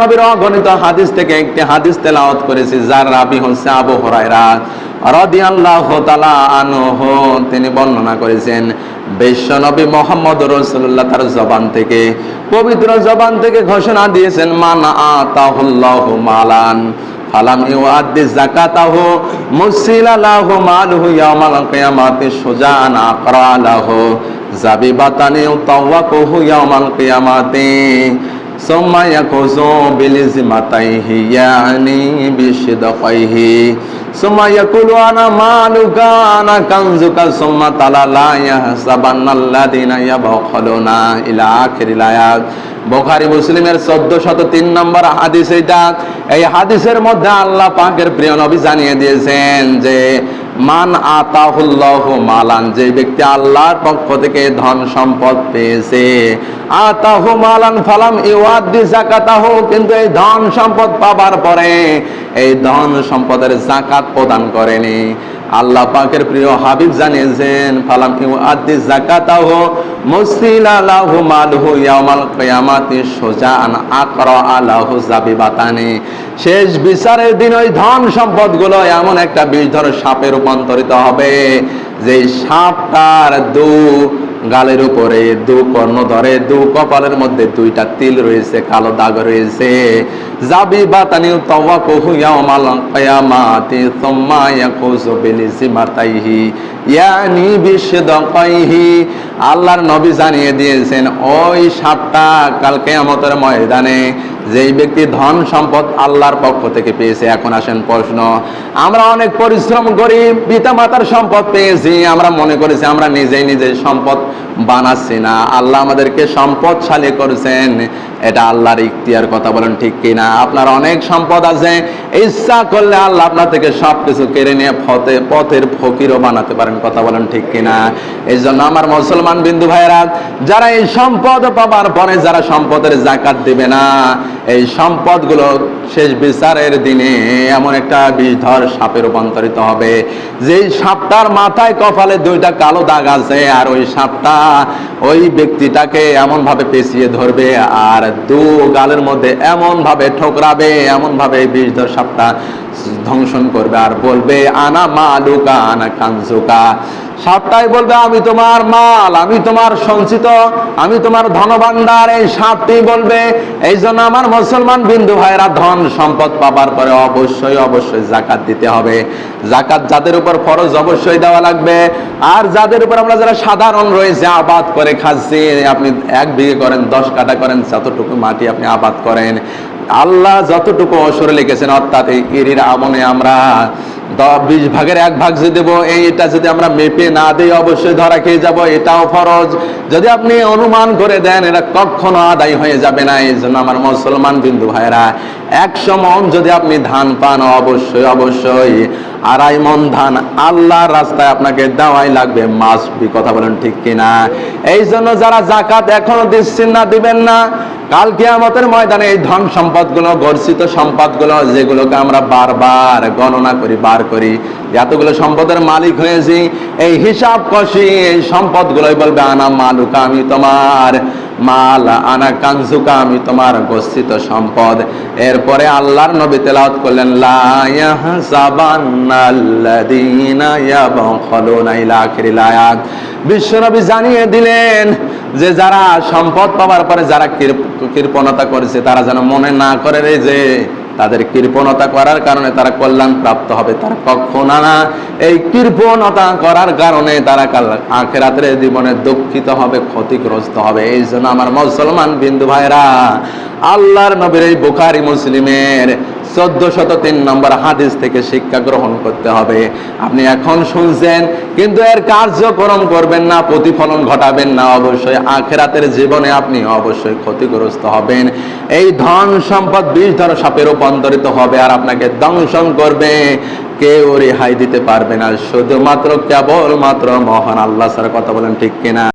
নবীর অগণিত হাদিস থেকে একটি হাদিস তেলাওয়াত করেছি, যার রাবি হচ্ছে আবু হরাইরা রাদিয়াল্লাহু তাআলা আনহু। তিনি বর্ণনা করেছেন, বিশ্ব নবী মোহাম্মদ রাসূলুল্লাহ তার জবান থেকে, পবিত্র জবান থেকে ঘোষণা দিয়েছেন, মান আতাহুল্লাহু মালান, ফালাম ইউআদ্দি যাকাতাহু মুসিলা লাহু মালহু ইয়াউমাল কিয়ামাতি সুজান আকরা লাহু জাবিবাতানি তাওয়াকুহু ইয়াউমাল কিয়ামাতি। ثم يكوز بلزمتيه يعني بشدقيه আল্লাহ পাকের প্রিয় নবী জানিয়ে দিয়েছেন যে, মান আতাহুল্লাহ মালান, যে ব্যক্তি আল্লাহর পক্ষ থেকে ধন সম্পদ পেয়েছে, আতাহু মালান ফালাম ইউয়াদ্দি যাকাতাহু, কিন্তু এই ধন সম্পদ পাবার পরে এই ধন সম্পদের জাকাত প্রদান করেনি। আল্লাহ পাকের প্রিয় হাবিব জানিয়েছেন, ফালাম ইউআদ্দি যাকাতাহু মুসিলা লাহু মালহু ইয়াউমাল কিয়ামাতি সুজান আকরা আলাহু জাবিবাতানি শেষ বিচারের দিন ওই ধন সম্পদগুলো এমন একটা বিষধর সাপে রূপান্তরিত হবে যে সাপটার দু গালের উপরে দু কর্ণ ধরে, দু কপালের মধ্যে দুইটা তিল রয়েছে, কালো দাগ রয়েছে। জাবি বাতানিউ তাওয়াকুহু ইয়াউমাল কিয়ামাতি সুম্মা ইয়াকুজু বিলিজিমাতাইহি। ইয়ানি বিশদাকাইহি। আল্লাহর নবী জানিয়ে দিয়েছেন, ওই সাপটা কাল কিয়ামতের ময়দানে যেই ব্যক্তি ধন সম্পদ আল্লাহর পক্ষ থেকে পেয়েছে, এখন আসেন প্রশ্ন, আমরা অনেক পরিশ্রম করি পিতা মাতার সম্পদ পেয়েছি, আমরা মনে করেছি আমরা নিজেই নিজেই সম্পদ বানাচ্ছি না, আল্লাহ আমাদেরকে সম্পদশালী করেছেন। এটা আল্লাহর ইখতিয়ার কথা বলেন ঠিক কিনা? আপনার অনেক সম্পদ আছে। ইচ্ছা করলে আল্লাহ আপনার থেকে সব কিছু কেড়ে নিয়ে ফতে পথের ফকিরও বানাতে পারেন, কথা বলেন ঠিক কিনা? এই জন্য আমার মুসলমান বিন্দু ভাইয়েরা, যারা এই সম্পদ পাবার পরে যারা সম্পদের জাকাত দিবে না, এই সম্পদগুলো শেষ বিচারের দিনে এমন একটা বিষধর সাপে রূপান্তরিত হবে। যেই সাপটার মাথায় কপালে দুইটা কালো দাগ আছে, আর ওই সাপটা ওই ব্যক্তিটাকে এমন ভাবে পেঁচিয়ে ধরবে, আর দু গালের মধ্যে এমন ভাবে ঠোকরাবে এমন ভাবে দশ সাপটা ধ্বংসন করবে আর বলবে, আনা মালুকা, আনা কানজুকা। সাপটাই বলবে, আমি তোমার মাল, আমি তোমার সঞ্চিত, আমি তোমার ধনভাণ্ডার। এই সাপটি বলবে, এই জন্য আমার মুসলমান বিন্দু ভাইরা ধন সম্পদ পাবার পরে অবশ্যই অবশ্যই জাকাত দিতে হবে। জাকাত যাদের উপর ফরজ অবশ্যই দেওয়া লাগবে। আর যাদের উপর আমরা যারা সাধারণ রয়েছে, আবাদ করে খাচ্ছি, আপনি এক বিঘে করেন, দশ কাটা করেন, যতটুকু মাটি আপনি আবাদ করেন। আল্লাহ যতটুকু অসরে লিখেছেন, অর্থাৎ এই এরির আমনে আমরা বিশ ভাগের এক ভাগ যদি দেবো, এইটা যদি আমরা মেপে না দিই, অবশ্যই ধরা খেয়ে যাব, এটাও ফরজ। যদি আপনি অনুমান করে দেন এটা কখনো আদায় হয়ে যাবে না। এই জন্য আমার মুসলমান বিন্দু ভাইরা একশো মন যদি আপনি ধান পান, অবশ্যই অবশ্যই। আড়াই মন ধান আল্লাহর রাস্তায় আপনাকে দেওয়াই লাগবে, মাস কথা বলেন ঠিক কিনা? এই জন্য যারা জাকাত এখনও দিচ্ছেন না, দিবেন না। কাল কিয়ামতের ময়দানে এই ধন সম্পদগুলো গর্ষিত সম্পদগুলো, যেগুলোকে আমরা বারবার গণনা করি বার করি। এতগুলো সম্পদের মালিক হয়েছি, এই হিসাব কষি, এই সম্পদগুলোই বলবে, আনা মালুকা আমি তোমার, মাল আনা কানজুকা আমি তোমার গচ্ছিত সম্পদ। এরপরে আল্লাহর নবী তেলাওয়াত করলেন বিশ্বনবী জানিয়ে দিলেন যে, যারা সম্পদ পাওয়ার পরে যারা কৃপ- কৃপণতা করেছে, তারা যেন মনে না করে যে তাদের কৃপণতা করার কারণে তারা কল্যাণ প্রাপ্ত হবে, তারা কখনো না। এই কৃপণতা করার কারণে তারা কাল আখেরাতের জীবনে দুঃখিত হবে, ক্ষতিগ্রস্ত হবে। এই জন্য আমার মুসলমান বিন্দু ভাইরা আল্লাহর নবীর এই বুখারি মুসলিমের চোদ্দ শত তিন নম্বর হাদিস থেকে শিক্ষা গ্রহণ করতে হবে। আপনি এখন শুনছেন, কিন্তু এর কার্যক্রম করবেন না, প্রতিফলন ঘটাবেন না, অবশ্যই আখেরাতের জীবনে আপনি অবশ্যই ক্ষতিগ্রস্ত হবেন। এই ধন সম্পদ বিষ ধর সাপে রূপান্তরিত হবে আর আপনাকে দংশন করবে। কেউ রেহাই দিতে পারবে না, শুধুমাত্র কেবল মাত্র মহান আল্লাহ স্যার কথা বলেন ঠিক কিনা?